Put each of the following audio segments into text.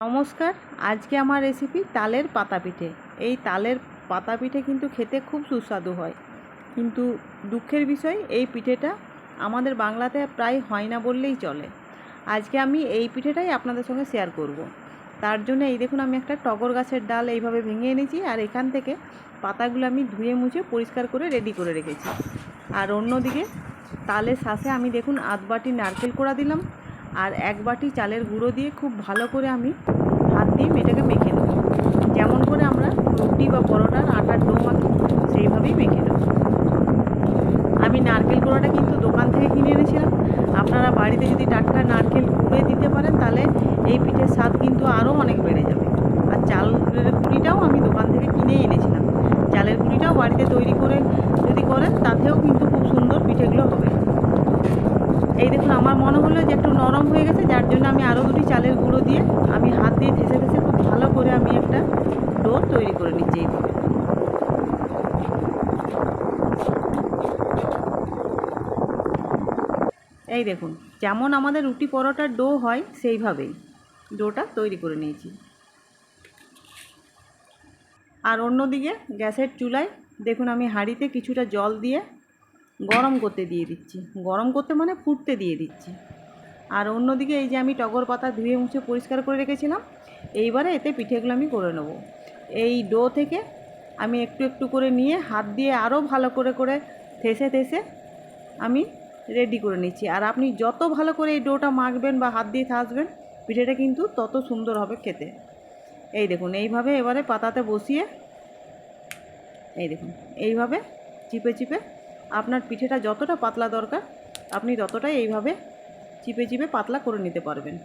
নমস্কার, আজকে আমার রেসিপি তালের পাতা পিঠে এই তালের পাতা পিঠে কিন্তু খেতে খুব সুস্বাদু হয়। কিন্তু দুঃখের বিষয়, এই পিঠেটা আমাদের বাংলাতে প্রায় হয় না বললেই চলে। আজকে আমি এই পিঠেটাই আপনাদের সঙ্গে শেয়ার করব। তার জন্য এই দেখুন, আমি একটা টগর গাছের ডাল এইভাবে ভেঙে এনেছি আর এখান থেকে পাতাগুলো আমি ধুয়ে মুছে পরিষ্কার করে রেডি করে রেখেছি। আর অন্যদিকে তালের শাঁসে আমি দেখুন, আধবাটি নারকেল কোড়া দিলাম। আর এক বাটি চালের গুঁড়ো দিয়ে খুব ভালো করে আমি হাত দিয়ে এটাকে মেখে নেব। যেমন করে আমরা রুটি বা পরোটার আটার ডো মাখি সেইভাবেই মেখে নেব। আমি নারকেল গুঁড়োটা কিন্তু দোকান থেকে কিনে এনেছিলাম। আপনারা বাড়িতে যদি টাটকা নারকেল গুঁড়ে দিতে পারেন, তাহলে এই পিঠের স্বাদ কিন্তু আরও অনেক বেড়ে যাবে। আর চালের গুঁড়িটাও আমি দোকান থেকে কিনেই এনেছিলাম। চালের গুঁড়িটাও বাড়িতে তৈরি করে যদি করেন, তাতেও কিন্তু খুব সুন্দর পিঠেগুলো হবে এই দেখুন আমার মনে হলো যে একটু নরম হয়ে গেছে, যার জন্য আমি আরও দুটি চালের গুঁড়ো দিয়ে আমি হাত দিয়ে থেসে থেসে খুব ভালো করে আমি একটা ডো তৈরি করে নিচ্ছি এইভাবে এই দেখুন, যেমন আমাদের রুটি পরোটার ডো হয় সেইভাবেই ডোটা তৈরি করে নিয়েছি। আর অন্যদিকে গ্যাসের চুলায় দেখুন আমি হাঁড়িতে কিছুটা জল দিয়ে গরম করতে দিয়ে দিচ্ছি। গরম করতে মানে ফুটতে দিয়ে দিচ্ছি। আর অন্যদিকে এই যে আমি টগর পাতা ধুয়ে মুছে পরিষ্কার করে রেখেছিলাম, এইবারে এতে পিঠেগুলো আমি করে নেব। এই ডো থেকে আমি একটু একটু করে নিয়ে হাত দিয়ে আরও ভালো করে করে থেসে থেসে আমি রেডি করে নিচ্ছি। আর আপনি যত ভালো করে এই ডোটা মাখবেন বা হাত দিয়ে থাসবেন, পিঠেটা কিন্তু তত সুন্দর হবে খেতে। এই দেখুন, এইভাবে এবারে পাতাতে বসিয়ে, এই দেখুন, এইভাবে চিপে চিপে আপনার পিঠেটা যতটা পাতলা দরকার, আপনি ততটাই এইভাবে চিপে চিপে পাতলা করে নিতে পারবেন।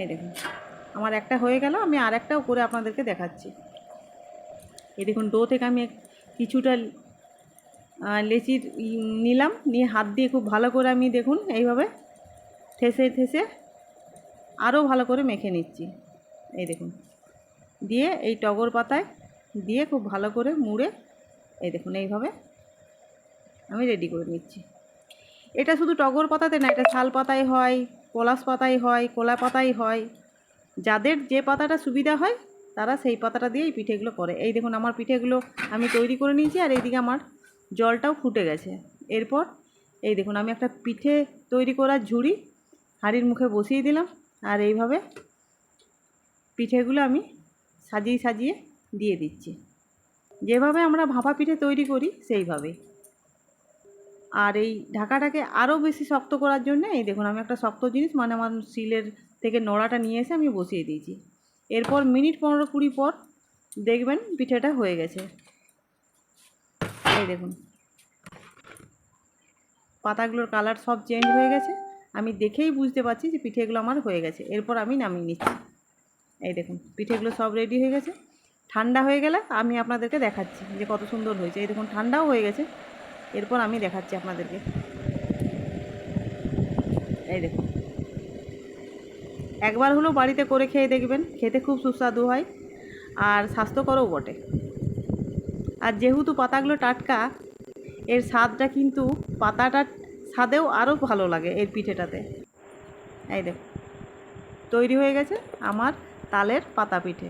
এই দেখুন, আমার একটা হয়ে গেল, আমি আর একটাও করে আপনাদেরকে দেখাচ্ছি। এই দেখুন, ডো থেকে আমি কিছুটা লেচির নিলাম, নিয়ে হাত দিয়ে খুব ভালো করে আমি দেখুন, এইভাবে ঠেসে ঠেসে আরও ভালো করে মেখে নিচ্ছি। এই দেখুন, দিয়ে এই টগর পাতায় দিয়ে খুব ভালো করে মুড়ে এই দেখুন, এইভাবে আমি রেডি করে নিচ্ছি। এটা শুধু টগর পাতাতে না, এটা শাল পাতায় হয়, পলাশ পাতায় হয়, কলা পাতায় হয়। যাদের যে পাতাটা সুবিধা হয়, তারা সেই পাতাটা দিয়েই পিঠেগুলো করে। এই দেখুন, আমার পিঠেগুলো আমি তৈরি করে নিয়েছি আর এইদিকে আমার জলটাও ফুটে গেছে। এরপর এই দেখুন, আমি একটা পিঠে তৈরি করার ঝুড়ি হাঁড়ির মুখে বসিয়ে দিলাম আর এইভাবে পিঠেগুলো আমি সাজিয়ে সাজিয়ে দিয়ে দিচ্ছি। যেভাবে আমরা ভাপা পিঠে তৈরি করি, সেইভাবে। আর এই ঢাকাটাকে আরও বেশি শক্ত করার জন্য, এই দেখুন, আমি একটা শক্ত জিনিস মানে আমার শিলের থেকে নোড়াটা নিয়ে এসে আমি বসিয়ে দিয়েছি। এরপর মিনিট পনেরো কুড়ি পর দেখবেন পিঠেটা হয়ে গেছে। এই দেখুন। পাতাগুলোর কালার সব চেঞ্জ হয়ে গেছে। আমি দেখেই বুঝতে পারছি যে পিঠেগুলো আমার হয়ে গেছে। এরপর আমি নামিয়ে নিচ্ছি। এই দেখুন, পিঠেগুলো সব রেডি হয়ে গেছে। ঠান্ডা হয়ে গেলে আমি আপনাদেরকে দেখাচ্ছি যে কত সুন্দর হয়েছে। এই দেখুন, ঠান্ডাও হয়ে গেছে। এরপর আমি দেখাচ্ছি আপনাদেরকে। এই দেখুন। একবার হলেও বাড়িতে করে খেয়ে দেখবেন, খেতে খুব সুস্বাদু হয় আর স্বাস্থ্যকরও বটে। আর যেহেতু পাতাগুলো টাটকা, এর স্বাদটা কিন্তু পাতাটার স্বাদেও আরও ভালো লাগে এর পিঠেটাতে। এই দেখ তৈরি হয়ে গেছে আমার তালের পাতা পিঠে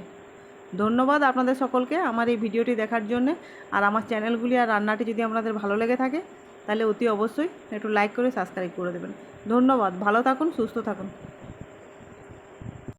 ধন্যবাদ আপনাদের সকলকে আমার এই ভিডিওটি দেখার জন্য। আর আমার চ্যানেলগুলি আর রান্নাটি যদি আপনাদের ভালো লেগে থাকে, তাহলে অতি অবশ্যই একটু লাইক করে সাবস্ক্রাইব করে দেবেন। ধন্যবাদ, ভালো থাকুন, সুস্থ থাকুন।